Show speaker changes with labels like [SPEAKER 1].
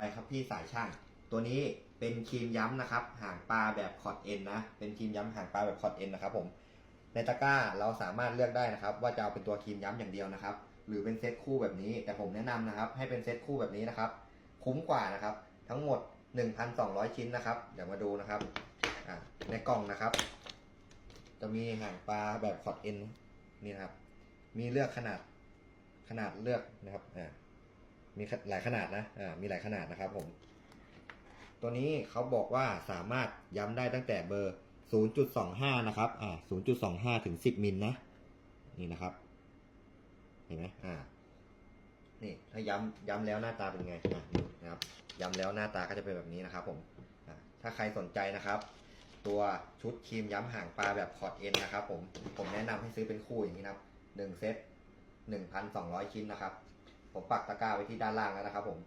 [SPEAKER 1] ไปครับพี่สายช่าง ตัวนี้เป็นครีมย้ำนะครับ หางปลาแบบคอร์ดเอ็นนะ เป็นครีมย้ำหางปลาแบบคอร์ดเอ็นนะครับผม ในตะกร้าเราสามารถเลือกได้นะครับ ว่าจะเอาเป็นตัวครีมย้ำอย่างเดียวนะครับ หรือเป็นเซตคู่แบบนี้ แต่ผมแนะนำนะครับ ให้เป็นเซตคู่แบบนี้นะครับ คุ้มกว่านะครับ ทั้งหมด 1,200 ชิ้นนะครับ เดี๋ยวมาดูนะครับในกล่องนะครับ จะมีหางปลาแบบคอร์ดเอ็นนี่นะครับ มีเลือกขนาดขนาดเลือกนะครับอ่า มีหลายขนาดนะอ่ามีหลายขนาดนะครับผมตัวนี้เขาบอกว่าสามารถย้ำได้ตั้งแต่เบอร์ 0.25 นะครับอ่า0.25 ถึง 10 มิลนะ นี่นะครับ เห็นไหมอ่า นี่ถ้าย้ำย้ำแล้วหน้าตาเป็นไงอะนะครับ ย้ำแล้วหน้าตาก็จะเป็นแบบนี้นะครับผมอ่าถ้าใครสนใจนะครับ ตัวชุดครีมย้ำหางปลาแบบคอร์ดเอ็นนะครับผม ผมแนะนำให้ซื้อเป็นคู่อย่างนี้นะครับหนึ่งเซตหนึ่งพันสองร้อยชิ้นนะครับ ผมปักตะกร้าไว้ที่ด้านล่างแล้วนะครับผม